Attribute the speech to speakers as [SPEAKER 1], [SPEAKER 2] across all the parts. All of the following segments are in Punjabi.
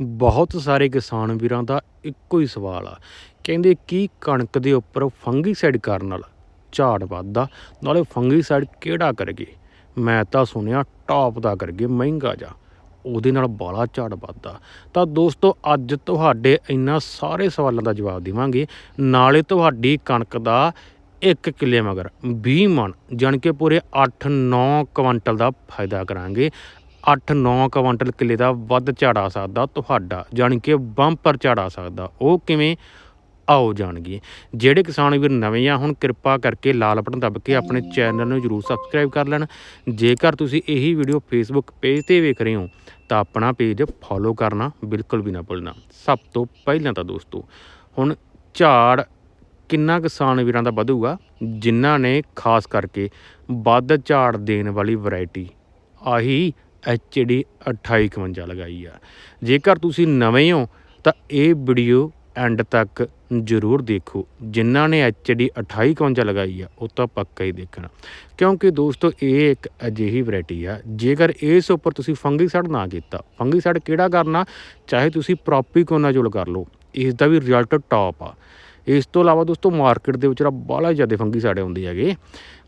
[SPEAKER 1] ਬਹੁਤ ਸਾਰੇ ਕਿਸਾਨ ਵੀਰਾਂ ਦਾ ਇੱਕੋ ਹੀ ਸਵਾਲ ਆ। ਕਹਿੰਦੇ ਕੀ ਕਣਕ ਦੇ ਉੱਪਰ ਫੰਗੀਸਾਈਡ ਕਰਨ ਨਾਲ ਝਾੜ ਵੱਧਦਾ, ਨਾਲੇ ਫੰਗੀਸਾਈਡ ਕਿਹੜਾ ਕਰਗੇ? ਮੈਂ ਤਾਂ ਸੁਣਿਆ ਟੌਪ ਦਾ ਕਰਗੇ, ਮਹਿੰਗਾ ਜਾ। ਉਹਦੇ ਨਾਲ ਬਾਲਾ ਝਾੜ ਵੱਧਦਾ। ਤਾਂ ਦੋਸਤੋ, ਅੱਜ ਤੁਹਾਡੇ ਇਹਨਾਂ ਸਾਰੇ ਸਵਾਲਾਂ ਦਾ ਜਵਾਬ ਦੇਵਾਂਗੇ। ਨਾਲੇ ਤੁਹਾਡੀ ਕਣਕ ਦਾ ਇੱਕ ਕਿੱਲੇ ਮਗਰ 20 ਮਣ, ਜਾਣੀ ਕਿ ਪੂਰੇ 8-9 ਕੁਇੰਟਲ ਦਾ ਫਾਇਦਾ ਕਰਾਂਗੇ। 8-9 ਕੁਇੰਟਲ ਕਿੱਲੇ ਦਾ ਵੱਧ ਝਾੜ ਆ ਸਕਦਾ ਤੁਹਾਡਾ, ਜਾਣੀ ਕਿ ਬੰਪਰ ਝਾੜ ਆ ਸਕਦਾ। ਉਹ ਕਿਵੇਂ? ਆਓ ਜਾਣਗੇ ਜਿਹੜੇ ਕਿਸਾਨ ਵੀਰ ਨਵੇਂ ਆ, ਹੁਣ ਕਿਰਪਾ ਕਰਕੇ ਲਾਲ ਬਟਨ ਦੱਬ ਕੇ ਆਪਣੇ ਚੈਨਲ ਨੂੰ ਜਰੂਰ ਸਬਸਕ੍ਰਾਈਬ ਕਰ ਲੈਣ। ਜੇਕਰ ਤੁਸੀਂ ਇਹੀ ਵੀਡੀਓ ਫੇਸਬੁੱਕ ਪੇਜ ਤੇ ਵੇਖ ਰਹੇ ਹੋ, ਤਾਂ ਆਪਣਾ ਪੇਜ ਫੋਲੋ ਕਰਨਾ ਬਿਲਕੁਲ ਵੀ ਨਾ ਭੁੱਲਣਾ। ਸਭ ਤੋਂ ਪਹਿਲਾਂ ਤਾਂ ਦੋਸਤੋ, ਹੁਣ ਝਾੜ ਕਿੰਨਾ ਕਿਸਾਨ ਵੀਰਾਂ ਦਾ ਵਧੂਗਾ, ਜਿਨ੍ਹਾਂ ਨੇ ਖਾਸ ਕਰਕੇ ਵੱਧ ਝਾੜ ਦੇਣ ਵਾਲੀ ਵੈਰਾਈਟੀ ਆਹੀ ਡੀ 2851 ਲਗਾਈ ਆ। ਜੇਕਰ ਤੁਸੀਂ ਨਵੇਂ ਹੋ, ਤਾਂ ਇਹ ਵੀਡੀਓ ਐਂਡ ਤੱਕ ਜ਼ਰੂਰ ਦੇਖੋ। ਜਿਨ੍ਹਾਂ ਨੇ ਡੀ 2851 ਲਗਾਈ ਆ, ਉਹ ਤਾਂ ਪੱਕਾ ਹੀ ਦੇਖਣਾ। ਕਿਉਂਕਿ ਦੋਸਤੋ, ਇਹ ਇੱਕ ਅਜਿਹੀ ਵੈਰਾਈਟੀ ਆ। ਜੇਕਰ ਇਸ ਉੱਪਰ ਤੁਸੀਂ ਫੰਗੀਸਾਈਡ ਨਾ ਕੀਤਾ, ਫੰਗੀਸਾਈਡ ਕਿਹੜਾ ਕਰਨਾ? ਚਾਹੇ ਤੁਸੀਂ ਪ੍ਰੋਪੀਕੋਨਾਜੋਲ ਕਰ ਲਓ, ਇਸ ਦਾ ਵੀ ਰਿਜ਼ਲਟ ਟੌਪ ਆ। ਇਸ ਤੋਂ ਇਲਾਵਾ ਦੋਸਤੋ, ਮਾਰਕੀਟ ਦੇ ਵਿੱਚ ਬਾਲਾ ਜ਼ਿਆਦਾ ਫੰਗੀਸਾਈਡ ਆਉਂਦੇ ਹੈਗੇ।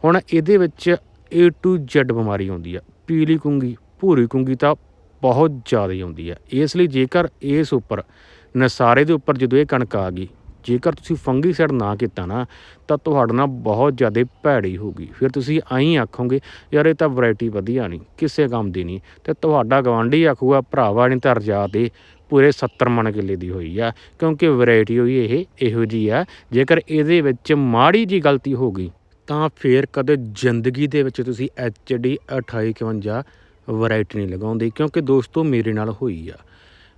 [SPEAKER 1] ਹੁਣ ਇਹਦੇ ਵਿੱਚ A to Z ਬਿਮਾਰੀ ਆਉਂਦੀ ਆ, ਪੀਲੀ ਕੁੰਗੀ। ਭੂਰੀ ਕੁੰਗੀ ਤਾਂ ਬਹੁਤ ਜ਼ਿਆਦਾ ਆਉਂਦੀ ਹੈ। ਇਸ ਲਈ ਜੇਕਰ ਇਸ ਉੱਪਰ, ਨਸਾਰੇ ਦੇ ਉੱਪਰ ਜਦੋਂ ਇਹ ਕਣਕ ਆ ਗਈ, ਜੇਕਰ ਤੁਸੀਂ ਫੰਗੀਸਾਈਡ ਨਾ ਕੀਤਾ ਨਾ, ਤਾਂ ਤੁਹਾਡੇ ਨਾਲ ਬਹੁਤ ਜ਼ਿਆਦਾ ਭੈੜੀ ਹੋਗੀ ਫਿਰ ਤੁਸੀਂ ਐਂ ਆਖੋਗੇ, ਯਾਰ ਇਹ ਤਾਂ ਵੈਰਾਈਟੀ ਵਧੀਆ ਨਹੀਂ, ਕਿਸੇ ਕੰਮ ਦੀ ਨਹੀਂ। ਤੇ ਤੁਹਾਡਾ ਗਵਾਂਢੀ ਆਖੂਗਾ, ਭਰਾਵਾ ਨਹੀਂ ਤਾਂ ਰਜਾ ਦੇ ਪੂਰੇ 70 ਮਣ ਕਿੱਲੇ ਦੀ ਹੋਈ ਆ, ਕਿਉਂਕਿ ਵੈਰਾਈਟੀ ਹੋਈ ਇਹ, ਇਹੋ ਜੀ ਆ। ਜੇਕਰ ਇਹਦੇ ਵਿੱਚ ਮਾੜੀ ਜੀ ਗਲਤੀ ਹੋ ਗਈ, ਤਾਂ ਫੇਰ ਕਦੇ ਜ਼ਿੰਦਗੀ ਦੇ ਵਿੱਚ ਤੁਸੀਂ ਡੀ 2851 ਵੈਰਾਈਟੀ ਨਹੀਂ ਲਗਾਉਂਦੇ ਕਿਉਂਕਿ ਦੋਸਤੋ ਮੇਰੇ ਨਾਲ ਹੋਈ ਆ।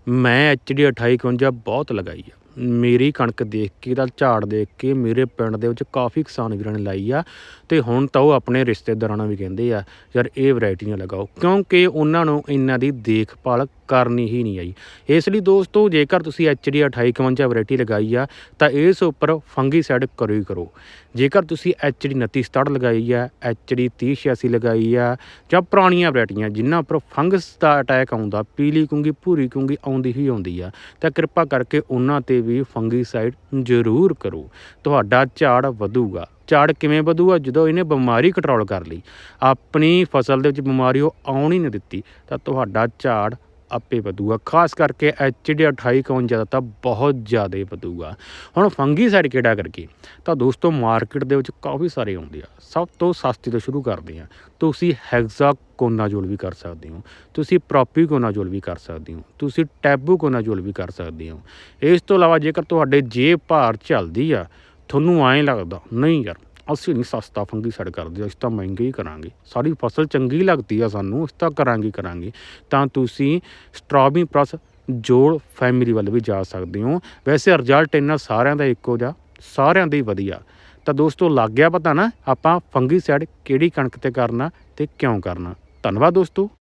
[SPEAKER 1] ਮੈਂ ਡੀ 2851 ਬਹੁਤ ਲਗਾਈ ਆ। ਮੇਰੀ ਕਣਕ ਦੇਖ ਕੇ ਦਾ ਝਾੜ ਦੇਖ ਕੇ ਮੇਰੇ ਪਿੰਡ ਦੇ ਵਿੱਚ ਕਾਫੀ ਕਿਸਾਨ ਵੀਰਾਂ ਨੇ ਲਾਈ ਆ ਤੇ ਹੁਣ ਤਾਂ ਉਹ ਆਪਣੇ ਰਿਸ਼ਤੇਦਾਰਾਂ ਨੂੰ ਵੀ ਕਹਿੰਦੇ ਆ, ਯਾਰ ਇਹ ਵੈਰਾਈਟੀਆਂ ਲਗਾਓ ਕਿਉਂਕਿ ਉਹਨਾਂ ਨੂੰ ਇਹਨਾਂ ਦੀ ਦੇਖਭਾਲ ਕਰਨੀ ਹੀ ਨਹੀਂ ਆਈ। ਇਸ ਲਈ ਦੋਸਤੋ, ਜੇਕਰ ਤੁਸੀਂ ਡੀ 2851 ਵੈਰਾਈਟੀ ਲਗਾਈ ਆ, ਤਾਂ ਇਸ ਉੱਪਰ ਫੰਗੀਸਾਈਡ ਕਰੋ ਹੀ ਕਰੋ। ਜੇਕਰ ਤੁਸੀਂ ਡੀ 2967 ਲਗਾਈ ਆ ਡੀ 3086 ਲਗਾਈ ਆ, ਜਾਂ ਪੁਰਾਣੀਆਂ ਵੈਰਾਈਟੀਆਂ, ਜਿਨ੍ਹਾਂ ਉੱਪਰ ਫੰਗਸ ਦਾ ਅਟੈਕ ਆਉਂਦਾ, ਪੀਲੀ ਕੁੰਗੀ, ਭੂਰੀ ਕੁੰਗੀ ਆਉਂਦੀ ਹੀ ਆਉਂਦੀ ਆ, ਤਾਂ ਕਿਰਪਾ ਕਰਕੇ ਉਹਨਾਂ ਤੇ ਵੀ ਫੰਗੀਸਾਈਡ ਜ਼ਰੂਰ ਕਰੋ। ਤੁਹਾਡਾ ਝਾੜ ਵਧੂਗਾ। ਝਾੜ ਕਿਵੇਂ ਵਧੂਗਾ? ਜਦੋਂ ਇਹਨੇ ਬਿਮਾਰੀ ਕੰਟਰੋਲ ਕਰ ਲਈ। ਆਪਣੀ ਫਸਲ ਦੇ ਵਿੱਚ ਬਿਮਾਰੀ ਉਹ ਆਉਣ ਹੀ ਨਹੀਂ ਦਿੱਤੀ, ਤਾਂ ਤੁਹਾਡਾ ਝਾੜ ਆਪੇ ਵਧੂਗਾ। ਖਾਸ ਕਰਕੇ ਡੀ 2851 ਜ਼ਿਆਦਾ ਤਾਂ ਬਹੁਤ ਜ਼ਿਆਦਾ ਵਧੂਗਾ। ਹੁਣ ਫੰਗੀਸਾਈਡ ਕਿਹੜਾ ਕਰਕੇ? ਤਾਂ ਦੋਸਤੋ ਮਾਰਕੀਟ ਦੇ ਵਿੱਚ ਕਾਫੀ ਸਾਰੇ ਆਉਂਦੇ ਆ। ਸਭ ਤੋਂ ਸਸਤੀ ਤੋਂ ਸ਼ੁਰੂ ਕਰਦੇ ਆ। ਤੁਸੀਂ ਹੈਗਜ਼ਾ ਹੈਗਜ਼ਾਕੋਨਾਜੋਲ ਵੀ ਕਰ ਸਕਦੇ ਹੋ। ਤੁਸੀਂ ਪ੍ਰੋਪੀ ਪ੍ਰੋਪੀਕੋਨਾਜੋਲ ਵੀ ਕਰ ਸਕਦੇ ਹੋ। ਤੁਸੀਂ ਟੈਬੂ ਟੈਬੂਕੋਨਾਜੋਲ ਵੀ ਕਰ ਸਕਦੇ ਹੋ। ਇਸ ਤੋਂ ਇਲਾਵਾ ਜੇਕਰ ਤੁਹਾਡੇ ਜੇਬ ਭਾਰ ਚੱਲਦੀ ਆ, ਤੁਹਾਨੂੰ ਐਂ ਲੱਗਦਾ, ਨਹੀਂ ਯਾਰ ਅਸੀਂ ਨਹੀਂ ਸਸਤਾ ਫੰਗੀ ਫੰਗੀਸਾਈਡ ਕਰਦੇ, ਅਸੀਂ ਤਾਂ ਮਹਿੰਗੇ ਹੀ ਕਰਾਂਗੇ। ਸਾਡੀ ਫਸਲ ਚੰਗੀ ਲੱਗਦੀ ਆ ਸਾਨੂੰ, ਅਸੀਂ ਤਾਂ ਕਰਾਂਗੇ ਕਰਾਂਗੇ। ਤਾਂ ਤੁਸੀਂ ਸਟ੍ਰਾਬੀ ਪ੍ਰਸ ਜੋੜ ਫੈਮਿਲੀ ਵੱਲ ਵੀ ਜਾ ਸਕਦੇ ਹੋ। ਵੈਸੇ ਰਿਜ਼ਲਟ ਇਹਨਾਂ ਸਾਰਿਆਂ ਦਾ ਇੱਕੋ ਜਿਹਾ, ਸਾਰਿਆਂ ਦਾ ਹੀ ਵਧੀਆ। ਤਾਂ ਦੋਸਤੋ, ਲੱਗ ਗਿਆ ਪਤਾ ਨਾ ਆਪਾਂ ਫੰਗੀ ਫੰਗੀਸਾਈਡ ਕਿਹੜੀ ਕਣਕ ਤੇ ਕਰਨਾ ਤੇ ਕਿਉਂ ਕਰਨਾ। ਧੰਨਵਾਦ ਦੋਸਤੋ।